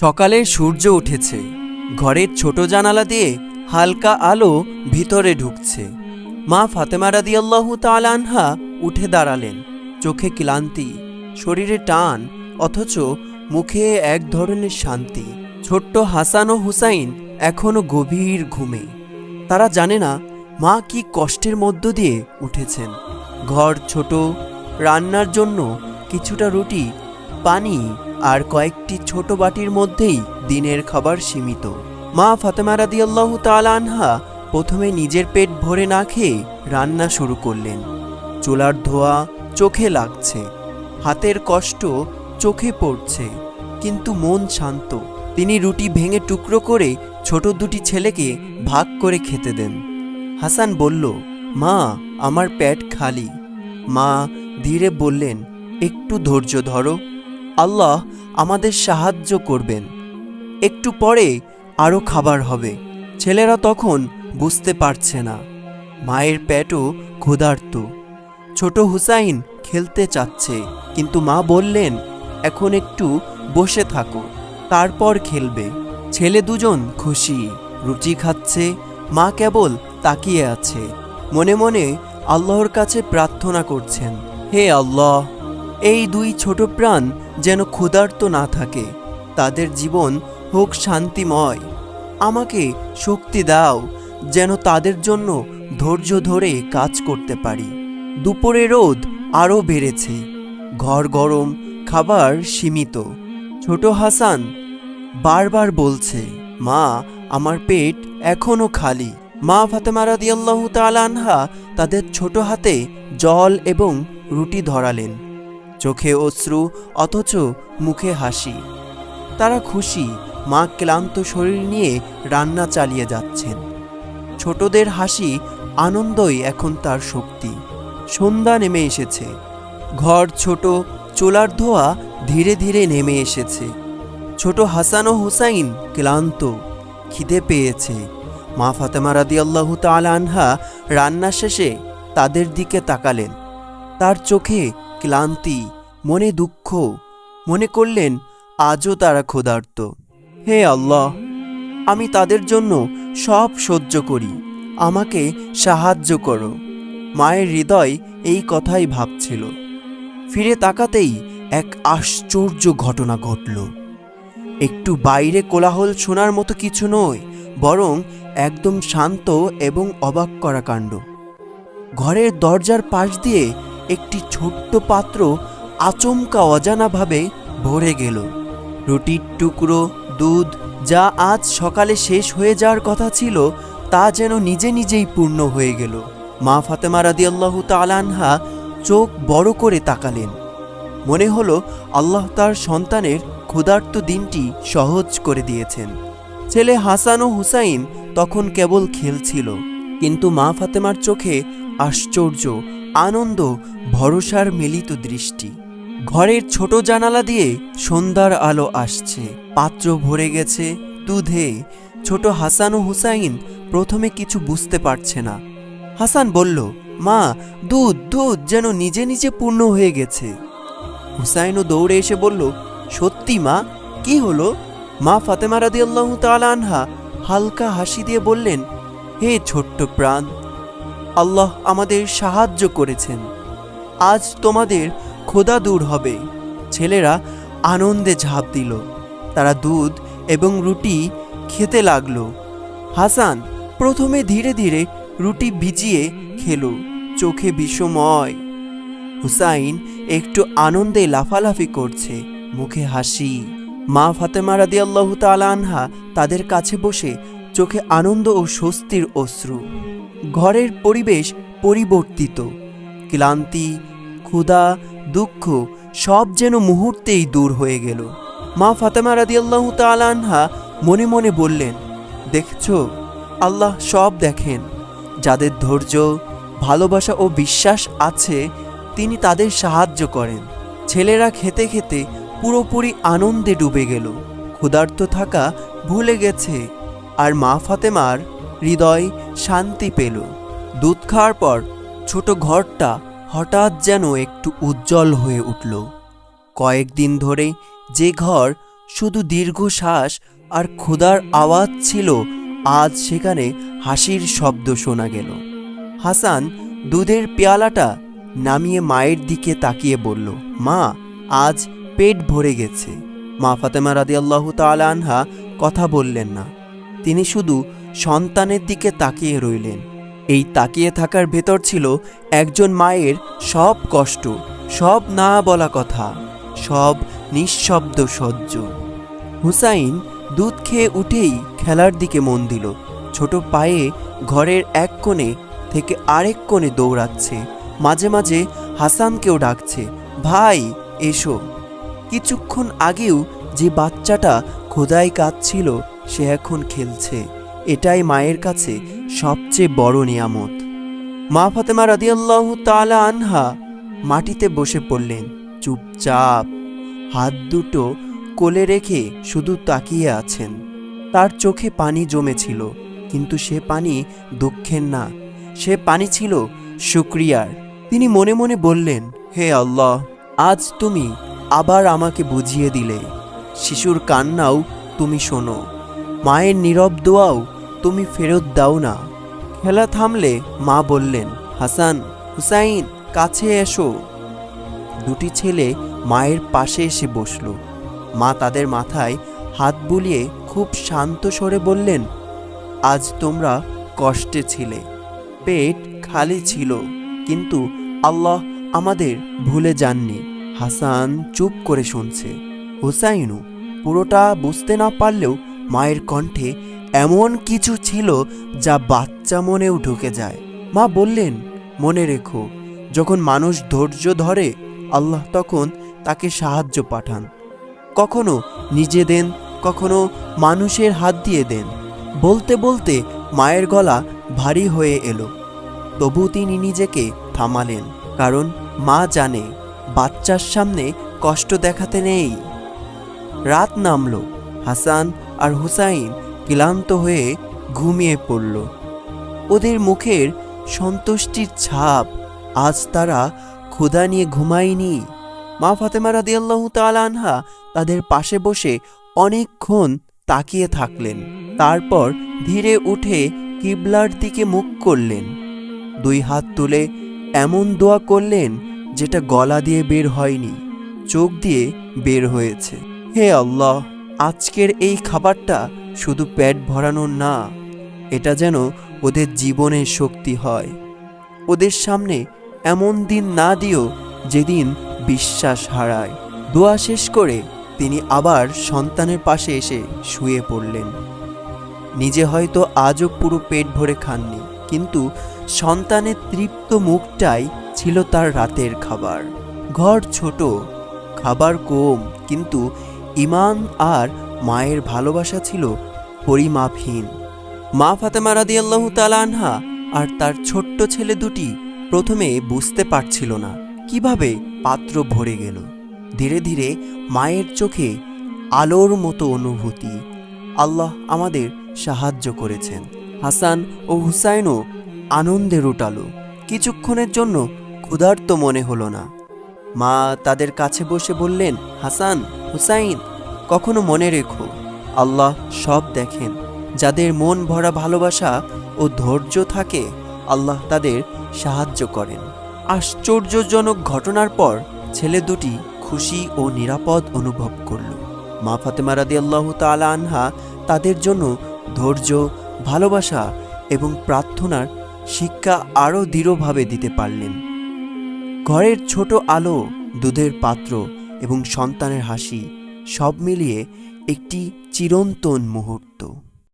সকালে সূর্য উঠেছে। ঘরের ছোট জানালা দিয়ে হালকা আলো ভিতরে ঢুকছে। মা ফাতেমা রাদিয়াল্লাহু তাআলা আনহা উঠে দাঁড়ালেন। চোখে ক্লান্তি, শরীরে টান, অথচ মুখে এক ধরনের শান্তি। ছোট্ট হাসান ও হুসাইন এখনও গভীর ঘুমে। তারা জানে না মা কি কষ্টের মধ্য দিয়ে উঠেছেন। ঘর ছোট, রান্নার জন্য কিছুটা রুটি, পানি আর কয়েকটি ছোট বাটির মধ্যেই দিনের খাবার সীমিত। মা ফাতেমা রাদিয়াল্লাহু তাআলা আনহা প্রথমে নিজের পেট ভরে না খেয়ে রান্না শুরু করলেন। চুলার ধোয়া চোখে লাগছে, হাতের কষ্ট চোখে পড়ছে, কিন্তু মন শান্ত। তিনি রুটি ভেঙে টুকরো করে ছোট দুটি ছেলেকে ভাগ করে খেতে দেন। হাসান বলল, মা, আমার পেট খালি। মা ধীরে বললেন, একটু ধৈর্য ধরো। আল্লাহ আমাদের সাহায্য করবেন। একটু পরে আরও খাবার হবে। ছেলেরা তখন বুঝতে পারছে না। মায়ের পেটও ক্ষুধার্ত। ছোট হুসাইন খেলতে চাচ্ছে, কিন্তু মা বললেন, এখন একটু বসে থাকো, তারপর খেলবে। ছেলে দুজন খুশি, রুটি খাচ্ছে, মা কেবল তাকিয়ে আছে। মনে মনে আল্লাহর কাছে প্রার্থনা করছেন, হে আল্লাহ এই দুই ছোট প্রাণ যেন ক্ষুধার্ত না থাকে। তাদের জীবন হোক শান্তিময়। আমাকে শক্তি দাও, যেন তাদের জন্য ধৈর্য ধরে কাজ করতে পারি। দুপুরে রোদ আরও বেড়েছে। ঘর গরম, খাবার সীমিত। ছোট হাসান বারবার বলছে, মা, আমার পেট এখনও খালি। মা ফাতেমা রাদিয়াল্লাহু তাআলা আনহা তাদের ছোট হাতে জল এবং রুটি ধরালেন। চোখে অশ্রু, অথচ মুখে হাসি। তারা খুশি, মা ক্লান্ত শরীর নিয়ে রান্না চালিয়ে যাচ্ছেন। ছোটদের হাসি আনন্দই এখন তার শক্তি। সন্ধ্যা নেমে এসেছে। ঘর ছোট, চোলার ধোয়া ধীরে ধীরে নেমে এসেছে। ছোট হাসান ও হুসাইন ক্লান্ত, খিদে পেয়েছে। মা ফাতেমা রাদিয়াল্লাহু তাআলা আনহা রান্না শেষে তাদের দিকে তাকালেন। তার চোখে ক্লান্তি, মনে দুঃখ, মনে করলেন আজও তারা ক্ষুধার্ত। হে আল্লাহ, আমি তাদের জন্য সব সহ্য করি, আমাকে সাহায্য করো। মায়ের হৃদয় এই কথাই ভাবছিল। ফিরে তাকাতেই এক আশ্চর্য ঘটনা ঘটল। একটু বাইরে কোলাহল শোনার মতো কিছু নয়, বরং একদম শান্ত এবং অবাক করা কাণ্ড। ঘরের দরজার পাশ দিয়ে একটি ছোট্ট পাত্র আচমকা অজানাভাবে ভরে গেল। রুটির টুকরো, দুধ, যা আজ সকালে শেষ হয়ে যাওয়ার কথা ছিল, তা যেন নিজে নিজেই পূর্ণ হয়ে গেল। মা ফাতেমা রাদিয়াল্লাহু তাআলা আনহা চোখ বড় করে তাকালেন। মনে হলো আল্লাহ তার সন্তানের ক্ষুধার্ত দিনটি সহজ করে দিয়েছেন। ছেলে হাসান ও হুসাইন তখন কেবল খেলছিল, কিন্তু মা ফাতেমার চোখে আশ্চর্য আনন্দ, ভরসার মিলিত দৃষ্টি। ঘরের ছোট জানালা দিয়ে সন্ধ্যার আলো আসছে। পাত্র ভরে গেছে দুধে। ছোট হাসান ও হুসাইন প্রথমে কিছু বুঝতে পারছে না। হাসান বলল, মা, দুধ দুধ যেন নিজে নিজে পূর্ণ হয়ে গেছে। হুসাইনও দৌড়ে এসে বলল, সত্যি মা, কি হলো? মা ফাতেমা রাদিয়াল্লাহু তাআলা আনহা হালকা হাসি দিয়ে বললেন, হে ছোট্ট প্রাণ আল্লাহ আমাদের সাহায্য করেছেন। আজ তোমাদের খোদা দূর হবে। ছেলেরা আনন্দে ঝাঁপ দিল। তারা দুধ এবং রুটি খেতে লাগল। হাসান প্রথমে ধীরে ধীরে রুটি ভিজিয়ে খেল। চোখে বিষময়। হুসাইন একটু আনন্দে লাফালাফি করছে। মুখে হাসি। মা ফাতেমা রাদিয়াল্লাহু তাআলা আনহা তাদের কাছে বসে চোখে আনন্দ ও স্বস্তির অশ্রু। ঘরের পরিবেশ পরিবর্তিত। ক্লান্তি, ক্ষুধা, দুঃখ সব যেন মুহূর্তেই দূর হয়ে গেল। মা ফাতেমা রাদিয়াল্লাহু তাআলা আনহা মনে মনে বললেন, দেখছ? আল্লাহ সব দেখেন। যাদের ধৈর্য, ভালোবাসা ও বিশ্বাস আছে, তিনি তাদের সাহায্য করেন। ছেলেরা খেতে খেতে পুরোপুরি আনন্দে ডুবে গেল। ক্ষুধার্ত থাকা ভুলে গেছে। আর মা ফাতেমার হৃদয় শান্তি পেল। দুধ খাওয়ার পর ছোট ঘরটা হঠাৎ যেন একটু উজ্জ্বল হয়ে উঠল। কয়েকদিন ধরে যে ঘর শুধু দীর্ঘশ্বাস আর ক্ষুধার আওয়াজ ছিল, আজ সেখানে হাসির শব্দ শোনা গেল। হাসান দুধের পেয়ালাটা নামিয়ে মায়ের দিকে তাকিয়ে বলল, মা, আজ পেট ভরে গেছে। মা ফাতেমা রাদি আল্লাহ আনহা কথা বললেন না। তিনি শুধু সন্তানের দিকে তাকিয়ে রইলেন। এই তাকিয়ে থাকার ভেতর ছিল একজন মায়ের সব কষ্ট, সব না বলা কথা, সব নিঃশব্দ সহ্য। হুসাইন দুধ খেয়ে উঠেই খেলার দিকে মন দিল। ছোট পায়ে ঘরের এক কোণে থেকে আরেক কোণে দৌড়াচ্ছে। মাঝে মাঝে হাসানকেও ডাকছে, ভাই, এসো। কিছুক্ষণ আগেও যে বাচ্চাটা খোদাই কাঁদছিল সে এখন খেলছে। এটাই মায়ের কাছে সবচেয়ে বড় নিয়ামত। মা ফাতেমা রাদিয়াল্লাহ তাআলা আনহা মাটিতে বসে পড়লেন, চুপচাপ হাত দুটো কোলে রেখে শুধু তাকিয়ে আছেন। তার চোখে পানি জমেছিল, কিন্তু সে পানি দুঃখের না, সে পানি ছিল শুক্রিয়ার। তিনি মনে মনে বললেন, হে আল্লাহ, আজ তুমি আবার আমাকে বুঝিয়ে দিলে। শিশুর কান্নাও তুমি শোনো। মায়ের নীরব দোয়াও তুমি ফেরত দাও না। খেলা থামলে মা বললেন, হাসান, হুসাইন, কাছে এসো। দুটি ছেলে মায়ের পাশে এসে বসল। মা তাদের মাথায় হাত বুলিয়ে খুব শান্ত স্বরে বললেন, আজ তোমরা কষ্টে ছিলে, পেট খালি ছিল, কিন্তু আল্লাহ আমাদের ভুলে যাননি। হাসান চুপ করে শুনছে। হুসাইনু পুরোটা বুঝতে না পারলেও মায়ের কণ্ঠে এমন কিছু ছিল যা বাচ্চা মনেও ঢুকে যায়। মা বললেন, মনে রেখো, যখন মানুষ ধৈর্য ধরে, আল্লাহ তখন তাকে সাহায্য পাঠান। কখনো নিজে দেন, কখনো মানুষের হাত দিয়ে দেন। বলতে বলতে মায়ের গলা ভারী হয়ে এলো। তবু তিনি নিজেকে থামালেন, কারণ মা জানে, বাচ্চার সামনে কষ্ট দেখাতে নেই। রাত নামল। হাসান আর হুসাইন ক্লান্ত হয়ে ঘুমিয়ে পড়ল। ওদের মুখের সন্তুষ্টির ছাপ আজ তারা ক্ষুধা নিয়ে ঘুমায়নি। মা ফাতেমা রাদিয়াল্লাহু আনহা তাদের পাশে বসে অনেকক্ষণ তাকিয়ে থাকলেন। তারপর ধীরে উঠে কিবলার দিকে মুখ করলেন। দুই হাত তুলে এমন দোয়া করলেন যেটা গলা দিয়ে বের হয়নি, চোখ দিয়ে বের হয়েছে। হে আল্লাহ! আজকের এই খাবারটা শুধু পেট ভরানোর না, এটা যেন ওদের জীবনের শক্তি হয়। ওদের সামনে এমন দিন না দিও যেদিন বিশ্বাস হারায়। দোয়া শেষ করে তিনি আবার সন্তানের পাশে এসে শুয়ে পড়লেন। নিজে হয়তো আজও পুরো পেট ভরে খাননি, কিন্তু সন্তানের তৃপ্ত মুখটাই ছিল তার রাতের খাবার। ঘর ছোট, খাবার কম, কিন্তু ইমান আর মায়ের ভালোবাসা ছিল পরিমাপহীন। মা ফাতেমা রাদিয়াল্লাহু তাআলা আনহা আর তার ছোট্ট ছেলে দুটি প্রথমে বুঝতে পারছিল না কীভাবে পাত্র ভরে গেল। ধীরে ধীরে মায়ের চোখে আলোর মতো অনুভূতি। আল্লাহ আমাদের সাহায্য করেছেন। হাসান ও হুসাইনও আনন্দে রুটালো কিছুক্ষণের জন্য ক্ষুধার্ত মনে হলো না। মা তাদের কাছে বসে বললেন, হাসান হুসাইন, কখনো মনে রেখো, আল্লাহ সব দেখেন। যাদের মন ভরা ভালোবাসা ও ধৈর্য থাকে, আল্লাহ তাদের সাহায্য করেন। আশ্চর্যজনক ঘটনার পর ছেলে দুটি খুশি ও নিরাপদ অনুভব করল। মা ফাতেমা রাদি আল্লাহ তালা আনহা তাদের জন্য ধৈর্য, ভালোবাসা এবং প্রার্থনার শিক্ষা আরও দৃঢ়ভাবে দিতে পারলেন। ঘরের ছোট আলো দুধের পাত্র এবং সন্তানের হাসি সব মিলিয়ে একটি চিরন্তন মুহূর্ত।